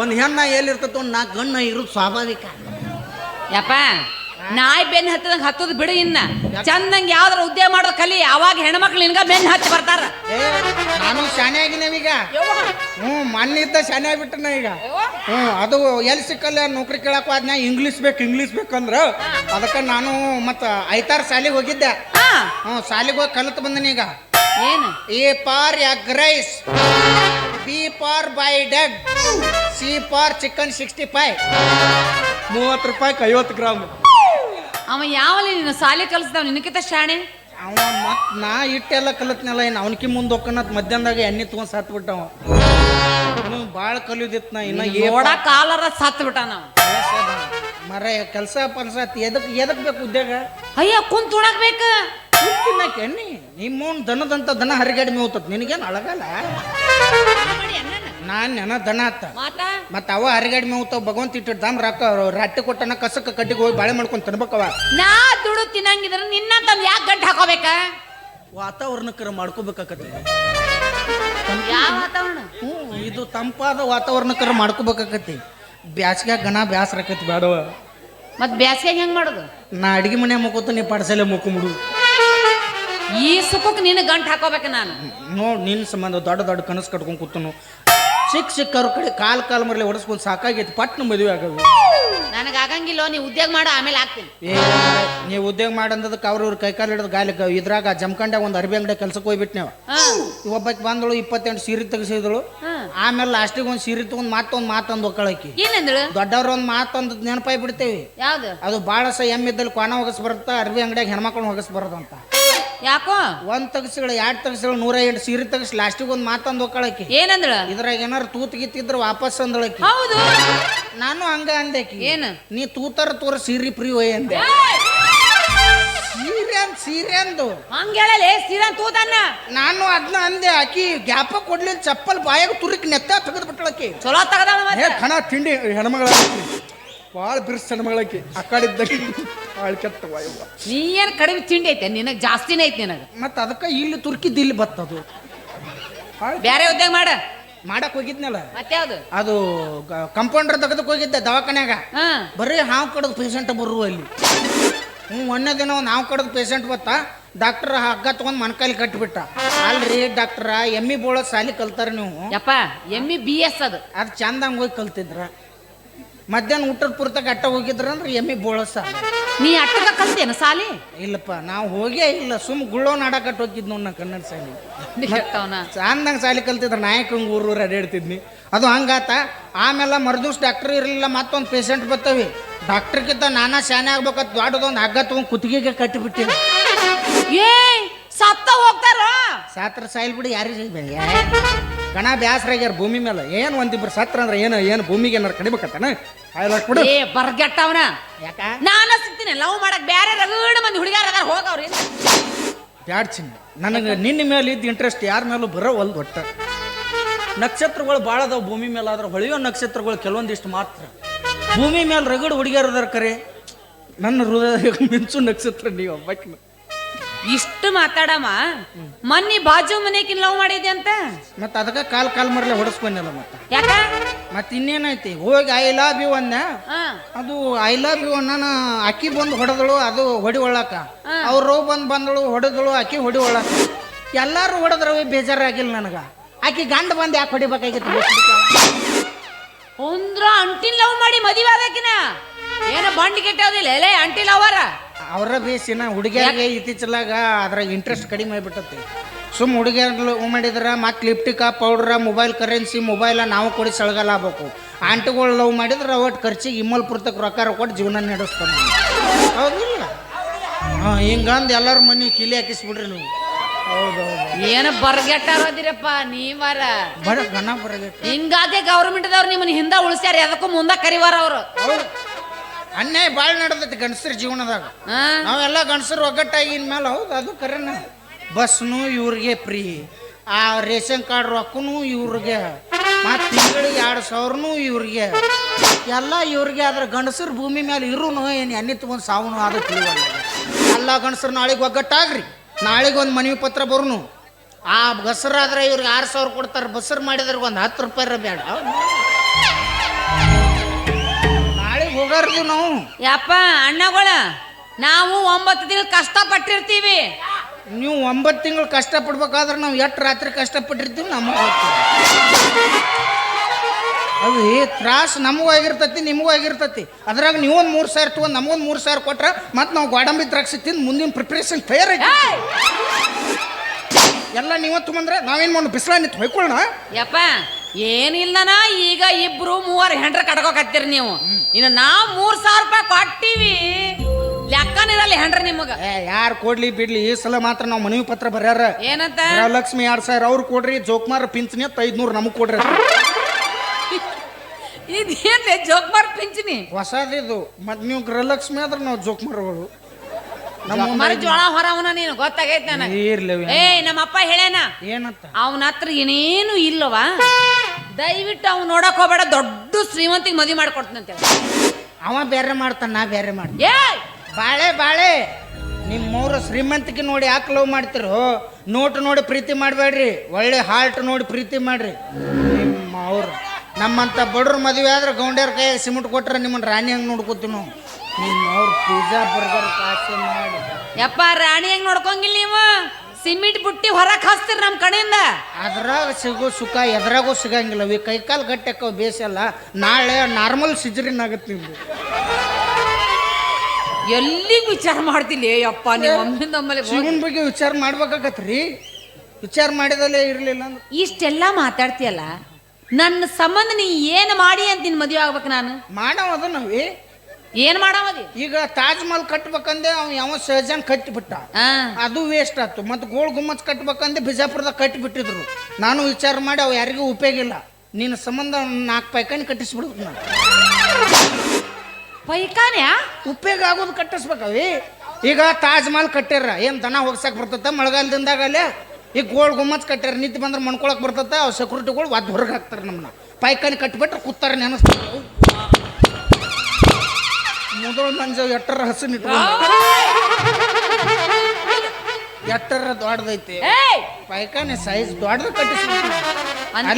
ಒಂದು ಹೆಣ್ಣ ಎಲ್ಲಿರ್ತೈತೆ ಒಂದು ನಾಲ್ಕು ಗಣ್ಣ ಇರೋದು ಸ್ವಾಭಾವಿಕ. ಯಪ್ಪ ನಾಯಿ ಬೆನ್ನು ಹತ್ತದ ಹತ್ತದ ಬಿಡು ಇನ್ನ. ಚಂದಂಗ ಯಾವ್ದಾರ ಉದ್ಯೋಗ ಮಾಡೋದ್ ಕಲಿ ಅವಾಗ ಹೆಣ್ಮಕ್ಳು ನಿನ್ಗ ಬೆನ್ನು ಹತ್ತಿ ಬರ್ತಾರ. ಏ ನಾನು ಶಾನೆ ಆಗಿನೇವೀಗ ಹ್ಞೂ ಮಣ್ಣಿದ್ದ ಶಾನೆ ಆಗ್ಬಿಟ್ಟನ ಈಗ. ಹ್ಞೂ ಅದು ಎಲ್ಲಿ ಸಿಕ್ಕಲ್ಲ ನೌಕರಿ ಕೇಳಕ್ ಹೋದ್ನ ಇಂಗ್ಲೀಷ್ ಬೇಕು ಇಂಗ್ಲೀಷ್ ಬೇಕಂದ್ರ ಅದಕ್ಕೆ ನಾನು ಮತ್ತ ಐತಾರ ಶಾಲೆಗೆ ಹೋಗಿದ್ದೆ. ಹ್ಞೂ ಶಾಲಿಗೆ ಹೋಗಿ ಕಲಿತು ಬಂದನೀಗ ಈಗ. ಏನು? A for egg rice B for by ಡಗ್ C for chicken sixty five ಮೂವತ್ತು ರೂಪಾಯಿ ಐವತ್ತು ಗ್ರಾಮ್. ಅವ ಯಾವಲ್ಲಿ ನೀನು ಸಾಲಿ ಕಲಿಸ್ತಾವ ನಿನಕಿತ ಶಾಣೆ? ಅವ ಮತ್ ನಾ ಇಟ್ಟೆಲ್ಲ ಕಲತ್ನಲ್ಲ ಇನ್ನು ಅವನಕಿ ಮುಂದೆ ಹೋಗ್ಕನತ್ ಮಧ್ಯಾಹ್ನದಾಗ ಎಣ್ಣೆ ತಗೊಂಡ್ ಸತ್ ಬಿಟ್ಟವ. ಅವನು ಭಾಳ ಕಲಿಯೋದಿತ್ತು ನಾ ಇನ್ನ ಏ ನೋಡ ಕಾಲರ ಸತ್ ಬಿಟ್ಟ ನಾವು ಮರ ಕೆಲಸ ಪಲ್ಸ ಎದಕ್ ಎದಕ್ ಬೇಕು ಉದ್ಯೋಗ? ಅಯ್ಯ ಕುಂತ್ ಉಣಕ್ ಬೇಕ? ತಿನ್ನಕ್ಕೆ ಎಣ್ಣಿ ನಿಮ್ಮ ದನದಂತ ದನ ಹರಿಗಡಿ ಮೇವ್ತತ್ ನಿನಗೇನು ಅಳಗಲ್ಲ? ನಾನ್ ನೆನ ದನ ಅತ್ತ ಮಾತ? ಮತ್ತ ಅವ ಹರಿಗಡಿ ಮೇವ್ತಾವ ಭಗವಂತ ಇಟ್ಟಿರ್ತಾನ ರಾಕ ರಟ್ಟಿ ಕೊಟ್ಟನ ಕಸಕ್ಕ ಕಟ್ಟಿಗೆ ಹೋಗಿ ಬಾಳೆ ಮಾಡ್ಕೊಂಡು ತಿನ್ಬೇಕವ. ನಾ ದುಡು ತಿನ್ನಂಗಿದ್ರ ನಿನ್ನಂತ ಯಾಕೆ ಗಂಟು ಹಾಕೋಬೇಕ? ವಾತಾವರಣಕ್ಕರ ಮಾಡ್ಕೋಬೇಕಾಕತಿ ಯಾವ ವಾತಾವರಣ? ಹ್ಞೂ ಇದು ತಂಪಾದ ವಾತಾವರಣಕ್ಕರ ಮಾಡ್ಕೋಬೇಕಾಕತಿ ಬ್ಯಾಸ್ಗ್ಯಾಗ ಗಣ ಬ್ಯಾಸರ ಆಕತಿ ಬೇಡವ ಮತ್ ಬ್ಯಾಸ್ಗ್ಯಾಗ ಹೆಂಗ್ ಮಾಡೋದು? ನಾ ಅಡಿಗೆ ಮನೆ ಮುಕ್ಕೋತ ನೀ ಪಡಸಲೆ ಮುಕ್ಕೊಂಬಿಡು. ಈ ಸುಖಕ್ಕೆ ನಿನ್ನ ಗಂಟು ಹಾಕೋಬೇಕು ನಾನು. ನೋಡಿ ನಿನ್ನ ಸಂಬಂಧ ದೊಡ್ಡ ದೊಡ್ಡ ಕನಸು ಕಟ್ಕೊಂಡು ಕೂತನು. ಸಿಕ್ಕ ಸಿಕ್ಕವ್ರ ಕಡೆ ಕಾಲ್ ಕಾಲ್ ಮರಲಿ ಹೊಡೆಸ್ಕೊಂಡು ಸಾಕಾಗೈತಿ ಪಟ್ನ ಮದುವೆ ಆಗೋದು. ನನಗೆ ಆಗಂಗಿಲ್ಲ ನೀ ಉದ್ಯೋಗ ಮಾಡು ಆಮೇಲೆ ಹಾಕ್ತೀನಿ. ಏ ನೀವು ಉದ್ಯೋಗ ಮಾಡಂದದಕ್ಕೆ ಅವ್ರ ಇವ್ರ ಕೈಕಾಲು ಹಿಡಿದು ಗಾಲಿ ಇದ್ರಾಗ ಜಮ್ಕಂಡೆ ಒಂದು ಅರ್ಬಿ ಅಂಗಡಿ ಕೆಲ್ಸಕ್ಕೆ ಹೋಗ್ಬಿಟ್ನೇವ ಹಾ. ಒಬ್ಬಕ್ಕೆ ಬಂದಳು ಇಪ್ಪತ್ತೆಂಟು ಸೀರೆ ತೆಗೆಸಿದಳು. ಹಾ. ಆಮೇಲೆ ಲಾಸ್ಟಿಗೆ ಒಂದು ಸೀರೆ ತಗೊಂಡು ಮಾತೊಂದು ಮಾತಂದು ಒಕ್ಕಳಕಿ ಏನಂದಳು? ದೊಡ್ಡವ್ರ ಒಂದು ಮಾತೊಂದು ನೆನಪಾಯ್ ಬಿಡ್ತೇವೆ. ಯಾವ್ದು? ಅದು ಭಾಳ ಸಹ ಎಮ್ಮಿದ್ದಲ್ಲಿ ಕ್ವಾನ ಹೋಗಸ್ ಬರುತ್ತಾ ಅರ್ಬಿ ಅಂಗಡಿಯಾಗ ಹೆಣ್ಮಕ್ಳು ಹೋಗಸ್ ಬರೋದಂತ. ಯಾಕೋ? ಒಂದ್ ತಗಸಿಗಳು ಎರಡು ತಗಸಿಗಳು ನೂರ ಎಂಟು ಸೀರೆ ತಗಸಿ ಲಾಸ್ಟಿಗೆ ಒಂದ್ ಮಾತಂದ್ ಒಕ್ಕಳಕಿ ಏನಂದಳು? ಇದ್ರಾಗ ಏನಾರು ತೂತ್ ಗಿತ್ತಿದ್ರ ವಾಪಸ್ ಅಂದಳಕಿ ಹೌದು. ನಾನು ಹಂಗ ಅಂದೆಕಿ ಏನು? ನೀ ತೂತರ ತೋರ ಸೀರೆ ಪ್ರೀ ಹೋಯ್ ಅಂದೆ. ಸೀರೆ ಅಂದ್ ಸೀರೆ ಅಂದು. ಹಂಗ ಸೀರೆ ಸೀದಾ ತೂತನ್ನ ನಾನು ಅದನ್ನ ಅಂದೆ ಆಕಿ ಗ್ಯಾಪ ಕೊಡ್ಲಿಲ್ಲ ಚಪ್ಪಲ್ ಬಾಯಾಗ ತುರಿಕ್ ನೆತ್ತ ತೆಗೆದು ಬಿಟ್ಟಳಕಿ ಚಲೋ ತಗದಾಳ ಮತ್ತೆ. ಕಣ ತಿಂಡಿ ಹೆಣ್ಮಗಳ ಭಾಳ ಬಿರ್ಸ್ ಮಗಳಕ್ಕೆ ಆ ಕಡೆ ಇದ್ದಾಗ ಭಾಳ ಕೆಟ್ಟ ವಾಯವ್ವ. ನೀ ಏನ್ ಕಡಿಮೆ ತಿಂಡಿ ಐತೆ? ನಿನಗೆ ಜಾಸ್ತಿನೇ ಐತೆ ನಿನಗೆ. ಮತ್ತು ಅದಕ್ಕೆ ಇಲ್ಲಿ ತುರ್ಕಿದ್ದು ಇಲ್ಲಿ ಬತ್ತದು. ಬೇರೆ ಉದ್ಯೋಗ ಮಾಡ. ಮಾಡಕ್ ಹೋಗಿದ್ನಲ್ಲ. ಮತ್ಯಾವ್ದು ಅದು ಕಂಪೌಂಡರ್ ತೆಗೆದಕ್ಕೆ ಹೋಗಿದ್ದೆ ದವಾಖಾನ್ಯಾಗ. ಹಾ. ಬರೀ ಹಾವು ಕಡದ ಪೇಷಂಟ್ ಬರು ಅಲ್ಲಿ. ಹ್ಞೂ ಒಂದೇ ದಿನ ಒಂದು ಹಾವು ಕಡದ ಪೇಷಂಟ್ ಬತ್ತ. ಡಾಕ್ಟರ್ ಹಗ್ಗ ತೊಗೊಂಡು ಮನ್ಕಾಲಿ ಕಟ್ಬಿಟ್ಟ. ಅಲ್ರಿ ಡಾಕ್ಟರ್ ಎಮ್ಮಿ ಬೋಳ ಸಾಲಿ ಕಲ್ತಾರ ನೀವು. ಯಪ್ಪ ಎಮ್ಮಿ ಬಿ ಎಸ್ ಅದು. ಅದು ಚಂದಂಗೆ ಹೋಗಿ ಕಲ್ತಿದ್ರ. ಮಧ್ಯಾಹ್ನ ಊಟದ ಪುರ್ತಕ್ಕೆ ಅಟ್ಟ ಹೋಗಿದ್ರ ಅಂದ್ರೆ ಎಮ್ಮಿ ಬೋಳಸ. ನೀ ಅಟ್ಟಗ ಕಲ್ತೇನ ಸಾಲಿ? ಇಲ್ಲಪ್ಪ ನಾವು ಹೋಗೇ ಇಲ್ಲ. ಸುಮ್ ಗುಳ್ಳೋ ಆಡಕಟ್ಟು ಹೋಗಿದ್ ನೋಡ್ ನಾ ಕನ್ನಡ ಸಾಲಿ ಚಂದಂಗೆ ಸಾಲಿ ಕಲ್ತಿದ್ರ ನಾಯಕ ಊರು ಊರು ಅಡ್ಯಾಡ್ತಿದ್ನಿ ಅದು ಹಂಗಾತ. ಆಮೇಲೆ ಮರ್ದೂಸ್ ಡಾಕ್ಟರ್ ಇರಲಿಲ್ಲ ಮತ್ತೊಂದು ಪೇಷಂಟ್ ಬರ್ತವಿ ಡಾಕ್ಟರ್ಗಿಂತ ನಾನಾ ಶಾನೆ ಆಗ್ಬೇಕಂತ ದೊಡ್ಡದೊಂದು ಹಗ್ಗ ತಗೊಂಡ್ ಕುತ್ತಿಗೆಗೆ ಕಟ್ಟಿಬಿಟ್ಟಿನಿ ಏ ಸತ್ತ ಹೋಗ್ತಾರ? ಸಾತ್ರ ಸಾಯಿಲ್ ಬಿಡಿ ಯಾರಿಗೆ? ಗಣ ಬ್ಯಾಸ್ರಾಗ್ಯಾರ ಭೂಮಿ ಮೇಲೆ. ಏನು ಒಂದಿಬ್ರು ಸತ್ರ ಅಂದ್ರೆ ಏನು ಏನು ಭೂಮಿಗೆ ಏನಾರು ಕಡಿಬೇಕತ್ತಾನ ಬಿಡು. ಏ ಬರ್ಗೆಟ್ಟವನ ಯಾಕ? ನಾನು ಸಿಗ್ತೀನಿ ಲವ್ ಮಾಡಕ್ ಬ್ಯಾರೆ ರಗಡ ಮಂದಿ ಹುಡುಗಾರ ಅದಾರ ಹೋಗವ್ರಿ ಬ್ಯಾಡ್ ಚಿನ್ನ. ನನಗೆ ನಿನ್ನ ಮೇಲೆ ಇದ್ದ ಇಂಟ್ರೆಸ್ಟ್ ಯಾರ ಮೇಲೂ ಬರೋ ಒಲ್ದು ಒಟ್ಟ. ನಕ್ಷತ್ರಗಳು ಭಾಳ ಅದಾವ ಭೂಮಿ ಮೇಲೆ ಆದ್ರೆ ಹೊಳೆಯೋ ನಕ್ಷತ್ರಗಳು ಕೆಲವೊಂದಿಷ್ಟು ಮಾತ್ರ. ಭೂಮಿ ಮೇಲೆ ರಗಡ್ ಹುಡುಗಿಯರ್ ಅದಾರ ಕರೆ. ನನ್ನ ಹೃದಯ ಮಿಂಚು ನಕ್ಷತ್ರ ನೀವು ಒಬ್ಬಾಕಿನ ಇಷ್ಟು ಮಾತಾಡಮ್ಮ. ಮೊನ್ನೆ ಬಾಜು ಮನೆಕಿನ್ ಲವ್ ಮಾಡಿದ್ದೆ ಅಂತ? ಮತ್ತು ಅದಕ್ಕೆ ಕಾಲ್ ಕಾಲ್ ಮರಲೆ ಹೊಡಸ್ಕೊಂಡಲ್ಲ ಮತ್ತೆ. ಯಾಕ? ಮತ್ತೆ ಇನ್ನೇನೈತಿ? ಹೋಗಿ ಐ ಲವ್ ಯು ಅನ್ನ ಅದು ಐ ಲವ್ ಯು ಅನ್ನ ಅಕ್ಕಿ ಬಂದು ಹೊಡೆದಳು ಅದು ಹೊಡಿ ಒಳ್ಳಾಕ. ಅವ್ರು ಬಂದು ಬಂದಳು ಹೊಡೆದಳು ಅಕ್ಕಿ ಹೊಡಿ ಒಳ್ಳಾಕ. ಎಲ್ಲಾರು ಹೊಡೆದ್ರವಿ ಬೇಜಾರಾಗಿಲ್ಲ ನನಗ. ಆಕಿ ಗಂಡ ಬಂದು ಯಾಕೆ ಹೊಡಿಬೇಕಾಗಿತ್ತು ಒಂದ್ರ ಅಂಟಿನ್ ಲವ್ ಮಾಡಿ ಮದಿವೆ ಆದಕಿನ? ಏನ ಬಂಡಿ ಕೆಟ್ಟೋದಿಲ್ಲ ಎಲೆ ಅಂಟಿ ಲವರ ಅವರ ಬೇಸಿನ ಹುಡುಗಿಯರಿಗೆ ಇತ್ತೀಚಲಾಗ ಅದ್ರಾಗ ಇಂಟ್ರೆಸ್ಟ್ ಕಡಿಮೆ ಆಗಿಬಿಟ್ಟತಿ. ಸುಮ್ ಹುಡುಗಿಯರ್ಗಳು ಮಾಡಿದ್ರೆ ಮತ್ತೆ ಲಿಪ್ಟಿಕ ಪೌಡ್ರ ಮೊಬೈಲ್ ಕರೆನ್ಸಿ ಮೊಬೈಲ ನಾವು ಕೊಡಿ ಸಳಗಲ್ಲ ಆಗ್ಬೇಕು. ಆಂಟಿಗಳು ಲವ್ ಮಾಡಿದ್ರೆ ಒಟ್ಟು ಖರ್ಚಿಗೆ ಇಮ್ಮಲ್ ಪುರ್ತಕ್ಕೆ ರೊಕ್ಕ ಕೊಟ್ಟು ಜೀವನ ನಡೆಸ್ಕೊಂಡು ಹೌದಿಲ್ಲ? ಹಾಂ ಹಿಂಗಂದು ಎಲ್ಲರ ಮನೆ ಕಿಲಿ ಹಾಕಿಸ್ಬಿಡ್ರಿ ನೀವು. ಹೌದೌದು. ಏನ ಬರ್ಗೆಟ್ಟಾರೋದಿರಪ್ಪ ನೀವಾರ ಬಡ ಗಣ ಬರಬೇಕು ಹಿಂಗಾಗೆ ಗೌರ್ಮೆಂಟ್ದವ್ರು ನಿಮ್ಮನ್ನ ಹಿಂದ ಉಳಿಸ್ಯಾರ ಅದಕ್ಕೂ ಮುಂದೆ ಕರಿವಾರ ಅವರು. ಹೌದು. ಅನ್ಯಾಯ ಭಾಳ ನಡೆದೈತಿ ಗಂಡಸ್ರ ಜೀವನದಾಗ. ನಾವೆಲ್ಲ ಗಂಡಸರು ಒಗ್ಗಟ್ಟಾಗಿ ಮೇಲೆ ಹೌದು ಅದು ಕರೆನ. ಬಸ್ನು ಇವ್ರಿಗೆ ಫ್ರೀ ಆ ರೇಷನ್ ಕಾರ್ಡ್ ರೊಕ್ಕನೂ ಇವ್ರಿಗೆ ಮತ್ತು ತಿಂಗಳಿಗೆ ಎರಡು ಸಾವಿರನು ಇವ್ರಿಗೆ. ಎಲ್ಲ ಇವ್ರಿಗೆ ಆದ್ರೆ ಗಂಡಸ್ರ ಭೂಮಿ ಮೇಲೆ ಇರುನು ಏನು ಎಣ್ಣೆ ತೊಗೊಂಡು ಸಾವನು ಅದು ತಿಳಿವಲ್ಲ ಎಲ್ಲ ಗಂಡಸರು ನಾಳೆಗೆ ಒಗ್ಗಟ್ಟಾಗ್ರಿ. ನಾಳೆಗೆ ಒಂದು ಮನವಿ ಪತ್ರ ಬರುನು. ಆ ಬಸ್ರಾದ್ರೆ ಇವ್ರಿಗೆ ಆರು ಸಾವಿರ ಕೊಡ್ತಾರೆ ಬಸ್ರು ಮಾಡಿದ್ರೆ ಒಂದು ಹತ್ತು ರೂಪಾಯಿ ಬೇಡ ಹುಡುಗರ್ದು ನಾವು. ಯಪ್ಪ ಅಣ್ಣಗಳ ನಾವು ಒಂಬತ್ತು ತಿಂಗಳು ಕಷ್ಟ ಪಟ್ಟಿರ್ತೀವಿ ನೀವು ಒಂಬತ್ತು ತಿಂಗಳು ಕಷ್ಟಪಡ್ಬೇಕಾದ್ರೆ ನಾವು ಎಷ್ಟು ರಾತ್ರಿ ಕಷ್ಟಪಟ್ಟಿರ್ತೀವಿ ನಮಗೆ ಅದು ತ್ರಾಸ ನಮಗೂ ಆಗಿರ್ತತಿ ನಿಮಗೂ ಆಗಿರ್ತತಿ. ಅದ್ರಾಗ ನೀವೊಂದು ಮೂರು ಸಾವಿರ ತೊಗೊಂಡು ನಮಗೊಂದು ಮೂರು ಸಾವಿರ ಕೊಟ್ರೆ ಮತ್ತೆ ನಾವು ಗೋಡಂಬಿ ದ್ರಾಕ್ಷಿ ತಿಂದು ಮುಂದಿನ ಪ್ರಿಪ್ರೇಷನ್ ಫೇರ್! ಎಲ್ಲ ನೀವ ತೊಗೊಂಡ್ರೆ ನಾವೇನು ಮಾಡೋಣ ಬಿಸಿಲ ನಿಂತು ಹೊಯ್ಕೊಳ್ಳೋಣ ಯಪ್ಪ ಏನಿಲ್ಲನ ಈಗ ಇಬ್ರು ಮೂವರು ಹೆಂಡ್ರ ಕಟ್ಕೋಕತ್ತೀರಿ ನೀವು. ಇನ್ನು ನಾವು ಮೂರ್ ಸಾವಿರ ರೂಪಾಯಿ ಕೊಟ್ಟಿವಿ. ಲೆಕ್ಕನಿರಲ್ಲ ಹೆಂಡ್ರ ನಿಮಗ. ಯಾರು ಕೊಡ್ಲಿ ಬಿಡ್ಲಿ ಈ ಸಲ ಮಾತ್ರ ನಾವು ಮನವಿ ಪತ್ರ ಬರ್ಯಾರ. ಏನಂತ? ಲಕ್ಷ್ಮಿ ಎರಡ್ ಸಾವಿರ ಅವ್ರು ಕೊಡ್ರಿ ಜೋಕ್ಮಾರ್ ಪಿಂಚಣಿ ಅಂತ ಐದ್ನೂರು ನಮಗೆ ಕೊಡ್ರಿ. ಇದೇನ್ ಜೋಕ್ಮಾರ್ ಪಿಂಚಣಿ? ಹೊಸದಿದು. ಮತ್ತು ನೀವು ಗೃಹಲಕ್ಷ್ಮಿ ಆದ್ರೆ ನಾವು ಜೋಕ್ಮಾರ್ಗಳು ಮರ ಜೋಳ ಹೊರವನ ನೀನು ಗೊತ್ತಾಗೈತೆ ನನಗೆ. ಏ ನಮ್ಮಪ್ಪ ಹೇಳೇನ ಏನಂತ? ಅವನ ಹತ್ರ ಏನೇನು ಇಲ್ಲವಾ. ದಯವಿಟ್ಟು ಅವ್ನು ನೋಡಕ್ ಹೋಗ್ಬೇಡ ದೊಡ್ಡ ಶ್ರೀಮಂತಿಗೆ ಮದುವೆ ಮಾಡ್ಕೊಡ್ತಂತೆ ಅವ ಬೇರೆ ಮಾಡ್ತಾನ ನಾ ಬೇರೆ ಮಾಡ್ತೀನಿ. ಏ ಬಾಳೆ ಬಾಳೆ! ನಿಮ್ಮ ಮೂರು ಶ್ರೀಮಂತಿಕೆ ನೋಡಿ ಯಾಕೆ ಲವ್ ಮಾಡ್ತಿರೋ? ನೋಟ್ ನೋಡಿ ಪ್ರೀತಿ ಮಾಡಬೇಡ್ರಿ. ಒಳ್ಳೆ ಹಾರ್ಟ್ ನೋಡಿ ಪ್ರೀತಿ ಮಾಡ್ರಿ. ನಿಮ್ಮ ಅವ್ರು ನಮ್ಮಂಥ ಬಡ್ರ ಮದುವೆ ಆದ್ರೆ ಗೌಂಡ್ಯರ ಕೈ ಸಿಮೆಂಟ್ ಕೊಟ್ರೆ ನಿಮ್ಮನ್ನ ರಾಣಿ ಹಂಗೆ ನೋಡ್ಕೋತೀವಿ ನಾವು? ನಿಮ್ಮ ಅವ್ರು ಪಿಜ್ಜಾ ಬರ್ಗರ್ ಕಾಸು ಮಾಡಿ. ಯಪ್ಪ ರಾಣಿ ಹೆಂಗ್ ನೋಡ್ಕೊಂಗಿಲ್ಲ ನೀವು? ಸಿಮೆಂಟ್ ಬುಟ್ಟಿ ಹೊರಕ್ ಹಾಸ್ತಿರ್ ನಮ್ಮ ಕಡೆಯಿಂದ. ಅದ್ರಾಗ ಸಿಗೋ ಸುಖ ಎದ್ರಾಗೂ ಸಿಗಂಗಿಲ್ಲ. ಈ ಕೈಕಾಲು ಗಟ್ಟಕ್ಕ ಬೇಸಲ್ಲ ನಾಳೆ ನಾರ್ಮಲ್ ಸಿಜರಿನ್ ಆಗತ್ತೆ ನಿಮ್ದು. ಎಲ್ಲಿಗೆ ವಿಚಾರ ಮಾಡ್ತಿಲ್ಲ ಅಪ್ಪ ನೀವು. ಜೀವನ ಬಗ್ಗೆ ವಿಚಾರ ಮಾಡ್ಬೇಕಾಗತ್ರಿ. ವಿಚಾರ ಮಾಡಿದಲ್ಲೇ ಇರಲಿಲ್ಲ ಅಂದ್ರೆ. ಇಷ್ಟೆಲ್ಲ ಮಾತಾಡ್ತೀಯಲ್ಲ ನನ್ನ ಸಂಬಂಧ ನೀ ಏನು ಮಾಡಿ ಅಂತ ನಿನ್ ಮದುವೆ ಆಗ್ಬೇಕು ನಾನು? ಮಾಡವ ನಾವೇ. ಏನ್ ಮಾಡಾಮದಿ ಈಗ ತಾಜ್ ಮಹಲ್ ಕಟ್ಬೇಕಂದೆ ಅವ್ ಯಾವ ಸಹಜನ್ ಕಟ್ಟಿಬಿಟ್ಟ. ಆ. ಅದು ವೇಸ್ಟ್ ಆಯ್ತು. ಮತ್ತು ಗೋಳ್ ಗುಮ್ಮಚ್ ಕಟ್ಬೇಕಂದ್ರೆ ಬಿಜಾಪುರದಾಗ ಕಟ್ಟಿಬಿಟ್ಟಿದ್ರು ನಾನು ವಿಚಾರ ಮಾಡಿ ಅವು ಯಾರಿಗೂ ಉಪಯೋಗ ಇಲ್ಲ. ನಿನ್ನ ಸಂಬಂಧ ನಾಲ್ಕು ಪೈಕಾನಿ ಕಟ್ಟಿಸ್ಬಿಡ್ತು ನಾನು. ಪೈಕಾನ್ಯಾ ಉಪಯೋಗ ಆಗೋದು ಕಟ್ಟಿಸ್ಬೇಕವಿ. ಈಗ ತಾಜ್ ಮಹಲ್ ಕಟ್ಟ್ಯಾರ. ಏನು ದನ ಹೋಗ್ಸಕ್ ಬರ್ತೈತೆ? ಮಳೆಗಾಲದಿಂದಾಗ ಅಲ್ಲೇ ಈಗ ಗೋಳ್ ಗುಮ್ಮಚ್ ಕಟ್ಟ್ಯಾರ. ನಿಂತು ಬಂದ್ರೆ ಮಣ್ಕೊಳಕ್ ಬರ್ತತ? ಅವ್ ಸೆಕ್ಯೂರಿಟಿಗಳು ಒದ್ದು ಹೊರಗೆ ಹಾಕ್ತಾರೆ ನಮ್ಮನ್ನ ಪೈಕಾನಿ ಕಟ್ಬಿಟ್ರೆ ಕೂತಾರೆ ನೆನೆಸ್ತಾರೆ. ಮೊದಲು ಮಂಜ ಎಟ್ಟರ ಹಸಿನ ಎಟ್ಟರ ದೊಡ್ಡದೈತಿ. ಏಯ್ ಪೈಕಾನಿ ಸೈಜ್ ದೊಡ್ಡದ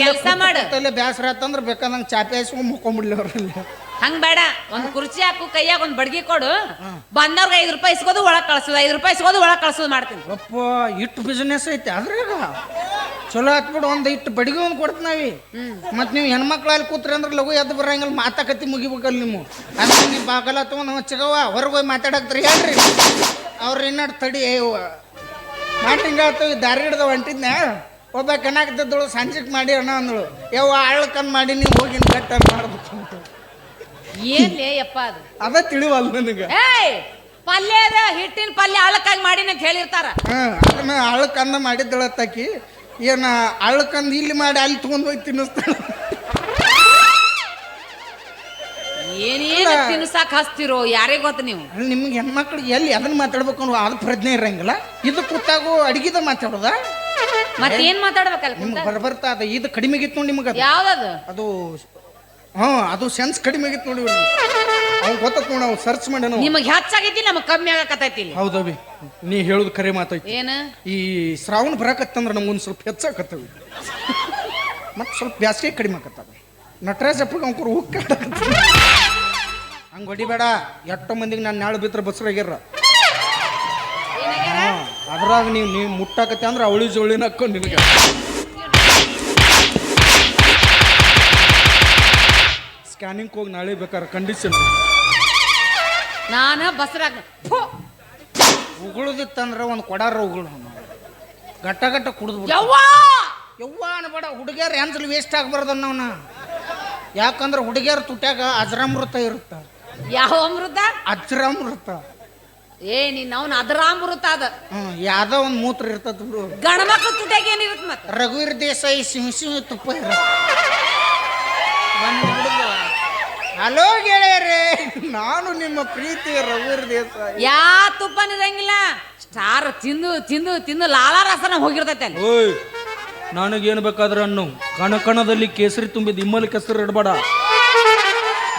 ಕೆಲ್ಸ ಮಾಡು. ಬೇಸರ ಆತಂದ್ರೆ ಬೇಕಾದಂಗೆ ಚಾಪೆ ಹಾಸ್ಕೊಂಡು ಮುಕ್ಕೊಂಬಿಡ್ಲಿ ಅವ್ರಲ್ಲಿ. ಹಂಗ್ ಬೇಡ. ಒಂದು ಕುರ್ಚಿ ಹಾಕು ಕೈಯಾಗ ಒಂದು ಬಡ್ಗಿ ಕೊಡು. ಬಂದವ್ರಿಗೆ ಐದು ರೂಪಾಯಿ ಇಸ್ಕೋದು ಒಳಗ್ ಕಳ್ಸೋದು. ಐದು ರೂಪಾಯಿ ಇಸ್ಕೋದು ಒಳಗ್ ಕಳ್ಸೋದು ಮಾಡ್ತೀನಿ. ಅಪ್ಪ ಇಟ್ಟು ಬಿಸ್ನೆಸ್ ಐತೆ ಅದ್ರಾಗ. ಚಲೋ ಆತ್ಬಿಡು ಒಂದು ಇಟ್ಟು ಬಡಿಗೆ ಒಂದು ಕೊಡ್ತೀವಿ ಮತ್ತೆ ನೀವು ಹೆಣ್ಮಕ್ಳು ಅಲ್ಲಿ ಕೂತ್ರಿ ಅಂದ್ರೆ ಲಘು ಎದ್ದು ಬರಂಗಿಲ್ಲ ಮಾತಾಕತಿ ಮುಗಿಬೇಕಲ್ಲ ನಿಮ್ಮ ಅದ್ರ ನೀವು ಬಾಗಲ ತಗೊಂಡು ನಾವು ಚಿಗವ ಹೊರಗೆ ಹೋಗಿ ಮಾತಾಡಕ್ತೀರಿ ಹೇಳ್ರಿ. ಅವ್ರು ಇನ್ನಡ್ ತಡಿ ಮಾಟಿಂಗ್ ಆಯ್ತು ದಾರಿ ಹಿಡ್ದ ಹೊಂಟಿದ್ನ ಒಬ್ಬ ಕಣಾಕ್ತಿದ್ದಳು ಸಂಜೆಗೆ ಮಾಡಿ ಅಣ್ಣ ಅಂದಳು ಯವ್ವ ಆಳ್ಕನ್ ಮಾಡಿ ನೀವು ಹೋಗಿ ಬೆಟ್ಟ ಮಾಡ್ಬೇಕು ಅಂತ. ಏನ್ಲೇ ಯಪ್ಪ ಅದು? ಅದ ತಿಳಿವಲ್ಲ ನನಗೆ. ಪಲ್ಯ ಅದ ಹಿಟ್ಟಿನ ಪಲ್ಯ ಅಳಕಾಗಿ ಮಾಡಿನ ಅಂತ ಹೇಳಿರ್ತಾರ. ಹಾಂ ಅದನ್ನ ಮಾಡಿದ್ದಳು ಮಾಡಿದ್ದಳತ್ತಾಕಿ ಏನು ಅಳ್ಕಂದು ಇಲ್ಲಿ ಮಾಡಿ ಅಲ್ಲಿ ತೊಗೊಂಡು ಹೋಗಿ ತಿನ್ನಿಸ್ತಾಳ. ಏನೇನು ತಿನ್ಸಾಕ್ ಹಚ್ತಿರೋ ಯಾರೇ ಗೊತ್ತ ನೀವು? ನಿಮ್ಗೆ ಹೆಣ್ಮಕ್ಳು ಎಲ್ಲಿ ಅದನ್ನ ಮಾತಾಡ್ಬೇಕು ಅನ್ನೋ ಅದು ಪ್ರಜ್ಞೆ ಇರಂಗಿಲ್ಲ. ಇದು ಕೂತಾಗು ಅಡಿಗೆದ ಮಾತಾಡೋದ? ಮತ್ತೇನ್ ಮಾತಾಡ್ಬೇಕಲ್ಲ ನಿಮ್ಗೆ ಬರ್ಬರ್ತಾ ಅದ. ಇದು ಕಡಿಮೆ ಆಗಿತ್ತು ನೋಡಿ ನಿಮ್ಗೆ ಅದು ಯಾವ್ದದು? ಅದು ಹಾ ಅದು ಸೆನ್ಸ್ ಕಡಿಮೆ ಆಗಿತ್ತು ನೋಡಿ ಅವ್ನು ಗೊತ್ತ ನೋಡಿ ಅವ್ನು ಸರ್ಚ್ ಮಾಡಿ ನಿಮಗೆ ಹೆಚ್ಚಾಗೈತಿ ನಮಗೆ ಕಮ್ಮಿ ಆಗಕತ್ತೈತಿ ಹೌದವಿ ನೀ ಹೇಳುದು ಕರೆ ಮಾತೈತಿ. ಏನ? ಈ ಶ್ರಾವಣ ಬರಕತ್ತಂದ್ರೆ ನಮ್ಗೊಂದು ಸ್ವಲ್ಪ ಹೆಚ್ಚಾಕತ್ತವ ಮತ್ತೆ ಸ್ವಲ್ಪ ಬ್ಯಾಸಿಗೆ ಕಡಿಮೆ ಆಕತ್ತದ. ನಟರಾಜ್ ಅಪ್ಪಗೆ ಅವ್ಕರು ಹುಕ್ಕ ಹಂಗೆ ಹೊಡಿಬೇಡ. ಎಷ್ಟೋ ಮಂದಿಗೆ ನಾನು ನಾಳೆ ಬಿತ್ತರ ಬಸ್ರಾಗ್ಯಾರ ಅದ್ರಾಗ ನೀವು ನೀವು ಮುಟ್ಟಾಕತ್ತೆ ಅಂದ್ರೆ ಅವಳಿ ಜೋಳಿನ ಹಾಕೊಂಡು ನಿನಗೆ. ಸ್ಕ್ಯಾನಿಂಗ್ ಹೋಗಿ ನಾಳೆ ಬೇಕಾರೆ ಕಂಡೀಷನ್ ನಾನು ಬಸ್ರಾಗ ಉಗುಳುದಿತ್ತಂದ್ರೆ ಒಂದು ಕೊಡಾರ ಉಗುಳು. ಗಟ್ಟ ಗಟ್ಟ ಕುಡಿದು ಯವ್ವಾ! ಯವ್ವ ಅನ್ಬೇಡ ಹುಡುಗಿಯರ್ ವೇಸ್ಟ್ ಆಗ್ಬಾರ್ದು ಅನ್ನೋನ ಯಾಕಂದ್ರೆ ಹುಡುಗಿಯರ ತುಟ್ಯಾಗ ಅಜರಾಮೃತ ಇರುತ್ತ. ಯಾವ ಅಮೃತ? ಅಜ್ರಾಮೃತ. ಏ ನೀನ್ ಅವ್ನ ಅದ್ರಾಮೃತ ಅದ. ಹ್ಮ್ ಯಾವ್ದೋ ಒಂದು ಮೂತ್ರ ಇರ್ತದ ಬಿಡು. ಗಣಮಕ್ಳ ತುಟ್ಯಾಗ ಏನಿರುತ್ತೆ ಮತ್ತೆ? ರಘುವೀರ್ ದೇಸಾಯಿ ಸಿಂಹ ಸಿಂಹ ತುಪ್ಪ ಇರತ್ತ. ಹಲೋ ಗೆಳೆಯರೇ ನಾನು ನಿಮ್ಮ ಪ್ರೀತಿ ರಘುವೀರ್ ದೇಸಾಯಿ. ಯಾ ತುಪ್ಪನ ಇರಂಗಿಲ್ಲ ಸ್ಟಾರ್ ತಿಂದು ತಿಂದು ತಿಂದು ಲಾಲ ರಸನ ಹೋಗಿರ್ತೈತೆ ಅಲ್ಲಿ. ಓಯ್ ನನಗೇನು ಬೇಕಾದ್ರೆ ಅನ್ನು. ಕಣ ಕಣದಲ್ಲಿ ಕೇಸರಿ ತುಂಬಿದ ಇಮ್ಮಲ್ ಕೆಸರು ಇಡಬೇಡ.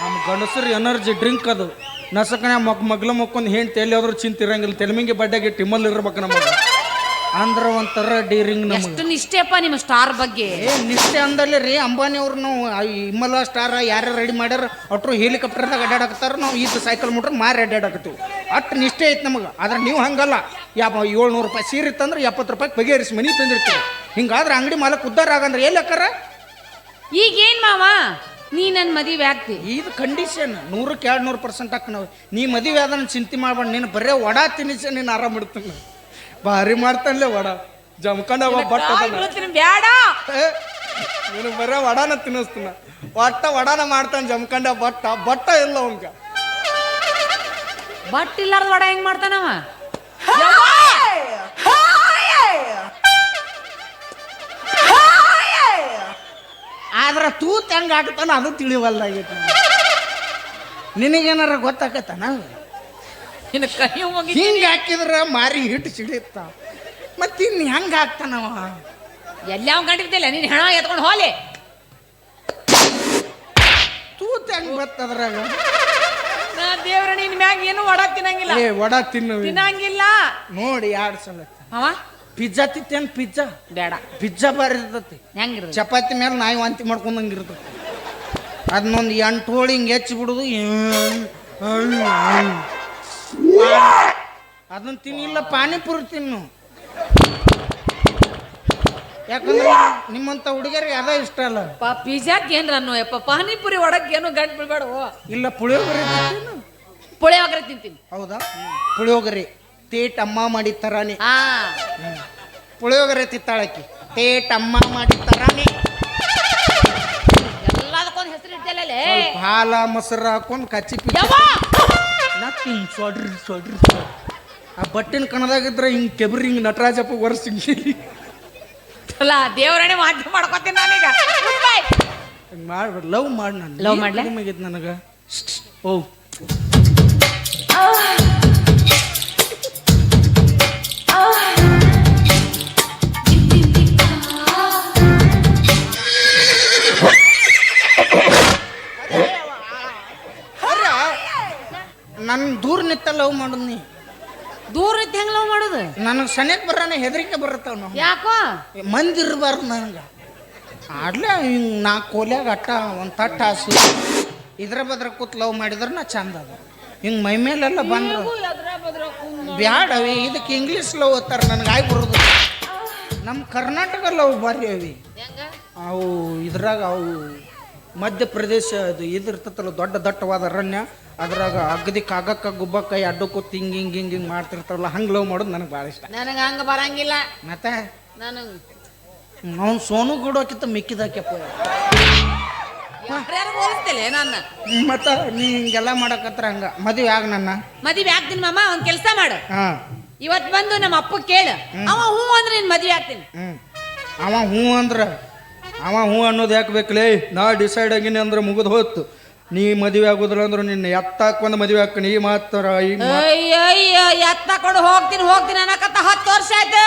ನಮ್ಮ ಗಂಡಸರು ಎನರ್ಜಿ ಡ್ರಿಂಕ್ ಅದು. ನಸಕನ ಮಗ್ ಮಗ್ಲ ಮಕ್ಕೊಂದು ಹೆಂಡ್ತಿ ಎಲ್ಲಿ ಹೋದ್ರೂ ಚಿಂತಿರಂಗಿಲ್ಲ. ತೆಲಮಿಂಗಿ ಬಡ್ಡೆಗೆ ಟಿಮ್ಮಲ್ಲಿ ಇರ್ಬೇಕು ನಮಗೆ. ಅಂದ್ರ ಒಂಥರ ಡೀರಿಂಗ್ ನಮಗೆ. ಎಷ್ಟು ನಿಷ್ಠೆಪ್ಪ ನಿಮ್ಮ ಸ್ಟಾರ್ ಬಗ್ಗೆ. ಏ ನಿಷ್ಠೆ ಅಂದಲ್ಲಿ ರೀ ಅಂಬಾನಿ ಅವ್ರು ನಾವು ಆ ಇಮ್ಮಲ ಸ್ಟಾರ್ ಯಾರ್ಯಾರು ರೆಡಿ ಮಾಡ್ಯಾರ ಅಟ್ರು ಹೆಲಿಕಾಪ್ಟರ್ದಾಗ ಅಡ್ಡಾಡಕತ್ತಾರ ನಾವು ಇದು ಸೈಕಲ್ ಮುಟ್ರೆ ಮಾರಿ ಅಡ್ಡಾಡಕತ್ತೀವಿ ಅಷ್ಟು ನಿಷ್ಠೆ ಐತೆ ನಮಗೆ. ಆದ್ರೆ ನೀವು ಹಂಗಲ್ಲ. ಯಾವ ಏಳ್ನೂರು ರೂಪಾಯಿ ಸೀರೆ ಇತ್ತಂದ್ರೆ ಎಪ್ಪತ್ತು ರೂಪಾಯಿ ಬಗೆಹರಿಸಿ ಮನಿ ತಂದಿರ್ತೀವಿ ಹಿಂಗಾದ್ರೆ ಅಂಗಡಿ ಮಾಲಕ್ ಉದ್ದಾರ ಆಗಂದ್ರೆ ಎಲ್ಲಿ ಅಕ್ಕಾರ ಈಗೇನ್ ಮಾವ? ನೀ ನನ್ನ ಮದುವೆ ಆಗ್ತಿ. ಇದು ಕಂಡೀಷನ್ ನೂರಕ್ಕೆ ಎರಡು ನೂರು ಪರ್ಸೆಂಟ್ ಹಾಕಿ ನಾವು. ನೀ ಮದುವೆ ಅದನ್ನ ಚಿಂತೆ ಮಾಡ್ಬೇಡ. ನೀನು ಬರೇ ವಡಾ ತಿನ್ನಿಸಿ ನೀನು ಆರಾಮ ಇಡ್ತೀನಿ. ಭಾರಿ ಮಾಡ್ತಾನಲೇ ವಡ. ಜಮ್ಕೊಂಡವ ಬಟ್ ಬೇಡ ನೀನು ಬರೇ ವಡಾನ ತಿನ್ನಿಸ್ತೀನ. ಒಟ್ಟ ವಡಾನ ಮಾಡ್ತಾನೆ ಜಮ್ಕಂಡ ಬಟ್ಟ. ಬಟ್ಟ ಇಲ್ಲ ಅವಂಗ ಬಟ್ ಇಲ್ಲಾರ್ದ ವಡ ಹೆಂಗ್ ಮಾಡ್ತಾನವ ಆದ್ರ ತೂತ್ ಹೆಂಗ್ ಹಾಕ್ತಾನ ಅದು ತಿಳಿವಲ್ದಾಗೈತೆ. ನಿನಗೇನಾರ ಗೊತ್ತಾಕತ್ತಾನ ನಿನ್ನ ಕೈ ಹೋಗಿ ಹಾಕಿದ್ರೆ ಮಾರಿ ಹಿಟ್ಟು ಸಿಡಿತ್ತ ಮತ್ತೆ ಇನ್ನು ಹೆಂಗೆ ಹಾಕ್ತಾನವ? ಎಲ್ಲಾವ್ ಕಂಡಿರ್ತಿಲ್ಲ ನೀನ್ ಹೆಣ ಎತ್ಕೊಂಡು ಹೋಲಿ. ತೂತ್ ಹೆಂಗೆ ಬತ್ತದ್ರಾಗ ನಾ ದೇವ್ರ ನಿನ್ ಮ್ಯಾಗ ಏನು ಒಡ ತಿನ್ನಂಗಿಲ್ಲ. ಏ ವಡ ತಿನ್ನು ತಿನ್ನಂಗಿಲ್ಲ. ನೋಡಿ ಎರಡು ಸಲ ಅವ? ಪಿಜ್ಜಾ ತಿತ್ತೇನ್ ಪಿಜ್ಜಾ? ಬೇಡ. ಪಿಜ್ಜಾ ಬಾರಿ ಇರ್ತತಿ. ಹೆಂಗಿರ ಚಪಾತಿ ಮೇಲೆ ನಾಯಿ ವಾಂತಿ ಮಾಡ್ಕೊಂಡಂಗೆ ಇರ್ತತಿ. ಅದನ್ನೊಂದು ಎಂಟು ಹೋಳಿ ಹಿಂಗೆ ಹೆಚ್ಚಿ ಬಿಡುದು. ಅದನ್ನ ತಿನ್ನಿಲ್ಲ ಪಾನಿಪುರಿ ತಿನ್ನು. ಯಾಕಂದ್ರೆ ನಿಮ್ಮಂತ ಹುಡುಗರಿಗೆ ಅದ ಇಷ್ಟ ಅಲ್ಲ. ಪಾ ಪಿಜ್ಜಾಕ್ ಏನ್ರ ಅನ್ನೋ ಯಪ್ಪ ಪಾನಿಪುರಿ ಒಡಕ್ ಏನು ಗಂಟ್ ಬಿಡ್ಬೇಡ ಇಲ್ಲ ಪುಳಿಯೋಗರೆ ತಿಂತೀನು. ಪುಳಿಯೋಗರೆ ತಿಂತೀನಿ. ಹೌದಾ? ಪುಳಿಯೋಗರೆ ತೇಟ್ ಅಮ್ಮ ಮಾಡಿದ ತರಾನೆ. ಹಾ. ಪುಳಿಯೋಗರೆ ತಿತ್ತಾಳಕ್ಕಿ ತೇಟ್ ಅಮ್ಮ ಮಾಡಿದ ತರಾನೆ. ಎಲ್ಲದಕ್ಕೊಂದು ಹೆಸರು ಇಟ್ಟಲ್ಲೇ ಹಾಲ ಮೊಸರು ಹಾಕೊಂಡು ಕಚ್ಚಿ ಯವ್ವ! ನಥಿಂಗ್ ಹಿಂಗೆ ಸೊಡ್ರಿ ಸೊಡ್ರಿ. ಆ ಬಟ್ಟಿನ ಕಣದಾಗಿದ್ರೆ ಹಿಂಗೆ ಕೆಬ್ರಿ ಹಿಂಗೆ ನಟರಾಜಪ್ಪ ವರ್ಷ ಹಿಂಗೆ ಅಲ್ಲ ದೇವರಣೆ ಮಾತು ಮಾಡ್ಕೊತೀನಿ ನಾನೀಗ. ಮಾಡ್ಬಿಡ. ಲವ್ ಮಾಡಿ ನಾನು. ಲವ್ ಮಾಡ್ಲಾ? ನಿಮಗಿದ್ ನನಗೆ? ಓ. ನಿತ್ತ ಲವ್ ಮಾಡೋದು ನೀ. ದೂರ ನಿತ್ತ ಹೆಂಗ್ ಲವ್ ಮಾಡೋದು? ನನಗೆ ಸನೇಕ್ ಬರೋಣ ಹೆದರಿಕೆ ಬರುತ್ತಾವ ನಾವು ಯಾಕೋ? ಮಂದಿ ಇರಬಾರ್ದು ನನಗೆ ಆಡ್ಲೇ ಹಿಂಗೆ ನಾ ಕೋಲ್ಯಾಗ ಅಟ್ಟ ಒಂದು ತಟ್ಟ ಹಾಸು ಇದ್ರ ಬದ್ರ ಕೂತ್ ಲವ್ ಮಾಡಿದ್ರೆ ನಾ ಚಂದ ಅದ. ಹಿಂಗೆ ಮೈ ಮೇಲೆಲ್ಲ ಬಂದ್ರು ಬ್ಯಾಡ ಅವಿ ಇದಕ್ಕೆ ಇಂಗ್ಲೀಷ್ ಲವ್ ಓದ್ತಾರೆ ನನಗೆ ಆಗಿ ಬರುದು. ನಮ್ಮ ಕರ್ನಾಟಕ ಲವ್ ಬಾರಿ ಅವಿ. ಅವು ಇದ್ರಾಗ ಅವು ಮಧ್ಯಪ್ರದೇಶ ಅದು ಇದು ಇರ್ತೈತಲ್ಲ ದೊಡ್ಡ ದಟ್ಟವಾದ ಅರಣ್ಯ. ಅದ್ರಾಗ ಅಗದಿ ಕಾಗಕ್ಕ ಗುಬ್ಬಕ್ಕ ಅಡ್ಡಕ್ಕೂ ಹಿಂಗೆ ಹಿಂಗ್ ಹಿಂಗ್ ಹಿಂಗ್ ಮಾಡ್ತಿರ್ತಾರಲ್ಲ ಹಂಗೆ ಲವ್ ಮಾಡೋದು ನನಗೆ ಭಾಳ ಇಷ್ಟ. ನನಗೆ ಹಂಗ ಬರಂಗಿಲ್ಲ. ಮತ್ತೆ? ನಾನು ಅವ್ನು ಸೋನು ಗೂಡೋಕ್ಕಿಂತ ಮಿಕ್ಕಿದಾಕ್ಯಪ್ಪ ಯಾರು ಹೋಲಿಸ್ತಿಲ್ಲ ನನ್ನ? ಮತ್ತ ನೀ ಹಿಂಗೆಲ್ಲ ಮಾಡಕತ್ರ ಹಂಗ. ಮದುವೆ ಆಗ ನನ್ನ. ಮದುವೆ ಆಗ್ತೀನಿ ಮಾಮ ಒಂದ್ ಕೆಲಸ ಮಾಡು. ಹಾಂ. ಇವತ್ ಬಂದು ನಮ್ಮ ಅಪ್ಪ ಕೇಳು ಅವ ಹ್ಞೂ ಅಂದ್ರೆ ನೀನ್ ಮದುವೆ ಆಗ್ತೀನಿ. ಅವ ಹ್ಞೂ ಅಂದ್ರ ಅವ ಹ್ಞೂ ಅನ್ನೋದು ಯಾಕೆ ಬೇಕಲೇ? ನಾ ಡಿಸೈಡ್ ಆಗಿನಿ ಅಂದ್ರೆ ಮುಗಿದು ಹೋಯ್ತು. ನೀ ಮದುವೆ ಆಗುದಿಲ್ಲ ಅಂದ್ರೆ ನಿನ್ನ ಎತ್ತಾಕೊಂಡು ಮದುವೆ ಹಾಕ್ತೀನಿ ಈ ಮಾತ್ರ ಈ ಮಾ- ಅಯ್ಯಯ್ಯ ಎತ್ತಕೊಂಡು ಹೋಗ್ತೀನಿ ಹೋಗ್ತೀನಿ ಅನ್ನಕತ್ತ ಹತ್ತು ವರ್ಷ ಆಯ್ತು.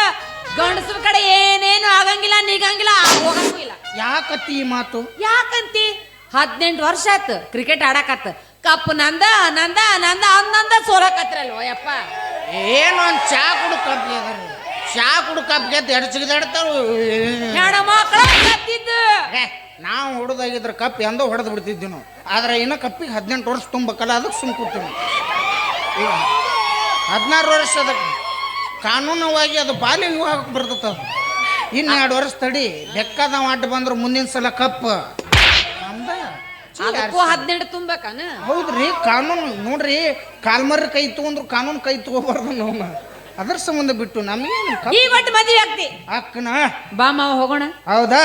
ಗಂಡಸ್ರ ಕಡೆ ಏನೇನು ಆಗಂಗಿಲ್ಲ ನೀಗಂಗಿಲ್ಲ ಹೋಗಂಗೂ ಇಲ್ಲ. ಯಾಕತ್ತಿ ಈ ಮಾತು? ಯಾಕಂತಿ? ಹದಿನೆಂಟು ವರ್ಷ ಆಯ್ತು ಕ್ರಿಕೆಟ್ ಆಡಕತ್ತ. ಕಪ್ ನಂದ ನಂದ ನಂದ ಅಂದಂದ ಸೋಲಕತ್ರಲ್ವ ಯಪ್ಪ? ಏನು ಒಂದು ಚಾ ಕುಡು ಚಾ ಕುಡು ಕಪ್ಗೆ ಎಡ್ ಸಿಗದಾಡ್ತಾವ ಹೆಣ ಮಕ್ಕಳ ಕತ್ತಿದ್ದು. ನಾವು ಹೊಡೆದಾಗಿದ್ರೆ ಕಪ್ ಎಂದೋ ಹೊಡೆದು ಬಿಡ್ತಿದ್ವಿ ನಾವು. ಆದ್ರೆ ಇನ್ನು ಕಪ್ಪಿಗೆ ಹದಿನೆಂಟು ವರ್ಷ ತುಂಬಬೇಕಲ್ಲ ಅದಕ್ಕೆ ಸುಮ್ ಕೂತೀವಿ ಹದಿನಾರು ವರ್ಷ ಅದಕ್ಕೆ ಕಾನೂನವಾಗಿ ಅದು ಬಾಲ್ಯ ವಿವಾಹಕ್ಕೆ ಬರ್ತದೆ ಅದು. ಇನ್ನು ಎರಡು ವರ್ಷ ತಡಿ ಬೆಕ್ಕದ ಅಡ್ಡ ಬಂದ್ರೆ ಮುಂದಿನ ಸಲ ಕಪ್. ನಮ್ದ ಛೀ, ಅದಕ್ಕೂ ಹದಿನೆಂಟು ತುಂಬಬೇಕಾನ ಹೌದ್ರಿ ಕಾನೂನು ನೋಡ್ರಿ ಕಾಲ್ಮರ್ ಕೈ ತಗೊಂಡ್ರು ಕಾನೂನು ಕೈ ತಗೋಬಾರ್ದು ನಾವು. ಅದ್ರ ಸಂಬಂಧ ಬಿಟ್ಟು ನಮಗೆ ಕಪ್ ಈಗ ಒಟ್ಟು ಮದುವೆ ಆಗ್ತಿ. ಅಕ್ಕನ? ಬಾ ಮಾವ ಹೋಗೋಣ. ಹೌದಾ?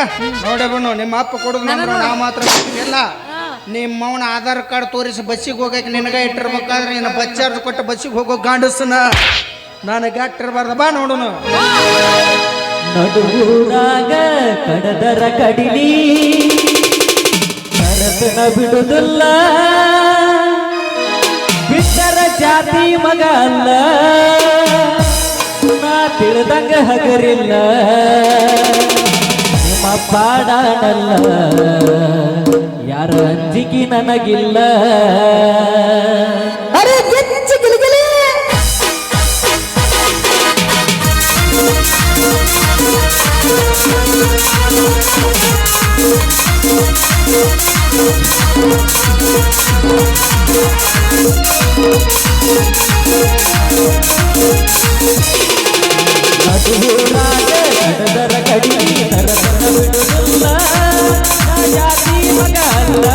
ನೋಡೇ ಬಣ್ಣು ನಿಮ್ಮ ಅಪ್ಪ ಕೊಡೋದು ನಂಬ್ರ ನಾ ಮಾತ್ರ ಇಲ್ಲ ನಿಮ್ಮ ಅವನ ಆಧಾರ್ ಕಾರ್ಡ್ ತೋರಿಸಿ ಬಸ್ಸಿಗೆ ಹೋಗಕ್ಕೆ ನಿನಗೆ ಇಟ್ಟಿರ್ಬೇಕಾದ್ರೆ ನಿನ್ನ ಬಸ್ ಚಾರ್ಜ್ ಕೊಟ್ಟು ಬಸ್ಸಿಗೆ ಹೋಗೋ ಗಾಂಡಸ್ನ. ನನಗೆ ಇಟ್ಟಿರ್ಬಾರ್ದ ಬಾ ನೋಡೋಣ ನಡುವೂರಾಗ ಕಡದರ ಕಡಿಲಿ ಬಿಡುದಿಲ್ಲ. ಬಿಟ್ಟರ ಜಾತಿ ಮಗ ಅಲ್ಲ. ತಿಳಿದಂಗ ಹಗರಿಲ್ಲ. ನಿಮ್ಮ ಪಾಡಾಡಲ್ಲ ಯಾರ ಅಂಜಿಕಿ ನನಗಿಲ್ಲ. Thank you. ಮಗ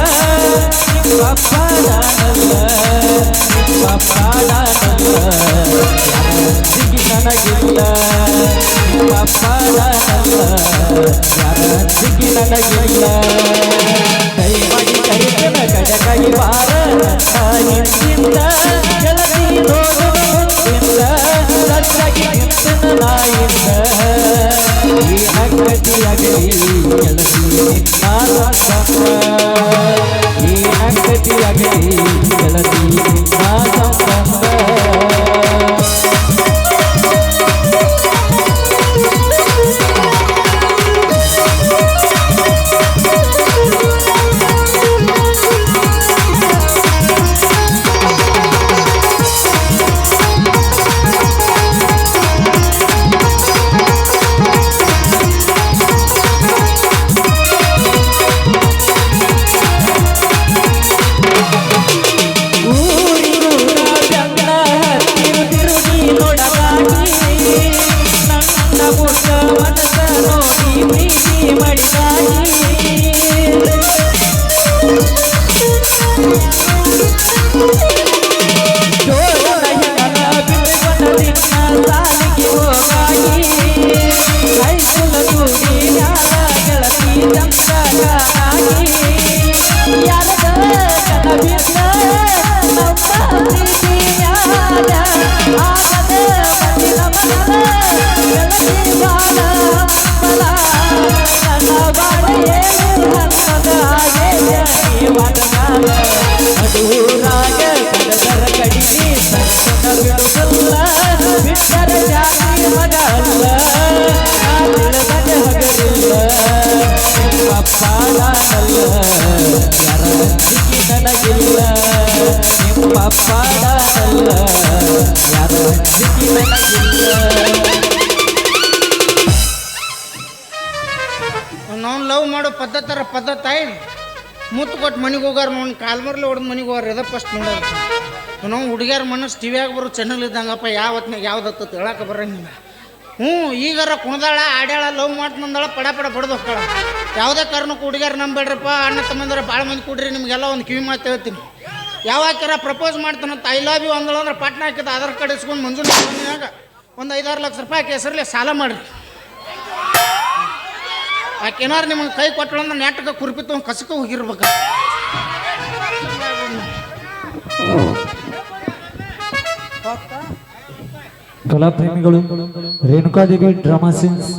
ಮಾಡೋ ಪದ ತಾಯಿ. ಮುತ್ತು ಕೊಟ್ಟು ಮನೆಗೆ ಹೋಗಾರ ನೋಡಿ ಕಾಲ್ಮರ್ಲಿ ಹೊಡೆದು ಮನೆಗೆ ಹೋಗಾರ ಎದ ಫಸ್ಟ್ ನೋಡೋದು. ನಾವು ಹುಡುಗಿಯರ ಮನಸ್ಸು ಟಿವಿಯಾಗ ಬರೋ ಚಾನಲ್ ಇದ್ದಂಗಪ್ಪ, ಯಾವ ಹೊತ್ನಾಗ ಯಾವ್ದು ಹತ್ತತ್ತು ಹೇಳಕ್ಕೆ ಬರಂಗಿಲ್ಲ. ಹ್ಞೂ, ಈಗಾರ ಕುಣದಾಳ, ಆಡ್ಯಾಳ, ಲವ್ ಮಾಡ್ತಂದಾಳ ಪಡ ಪಡ ಬಡ್ದು ಹೋಗ್ತಾಳ. ಯಾವುದೇ ಕಾರಣಕ್ಕೂ ಹುಡುಗಿಯರು ನಂಬೇಡ್ರಪ್ಪ ಅಣ್ಣ ತಮ್ಮಂದ್ರೆ ಭಾಳ ಮಂದಿ ಕೊಡ್ರಿ, ನಿಮಗೆಲ್ಲ ಒಂದು ಕಿವಿ ಮಾತು ಹೇಳ್ತೀನಿ. ಯಾವಾಗ ಪ್ರಪೋಸ್ ಮಾಡ್ತಾನಂತ ಐ ಲವ್ ಯು ಅಂದ್ರೆ ಪಟ್ನ ಹಾಕಿದ ಆಧಾರ್ ಕಾರ್ಡ್ ಇಸ್ಕೊಂಡು ಮಂಜೂರು ಒಂದು ಐದಾರು ಲಕ್ಷ ರೂಪಾಯಿ ಹಾಕಿ ಹೆಸರಲ್ಲಿ ಸಾಲ ಮಾಡಿರಿ. ಆಕೆನಾರು ನಿಮಗೆ ಕೈ ಕೊಟ್ಟಳು ಅಂದ್ರೆ ನೆಟ್ಟಗೆ ಕುರ್ಪಿ ಕಸಕ ಹೋಗಿರ್ಬೇಕು. ಕಲಾಪ್ರೇಮಿಗಳು ರೇಣುಕಾದೇವಿ ಡ್ರಾಮಾ ಸೀನ್ಸ್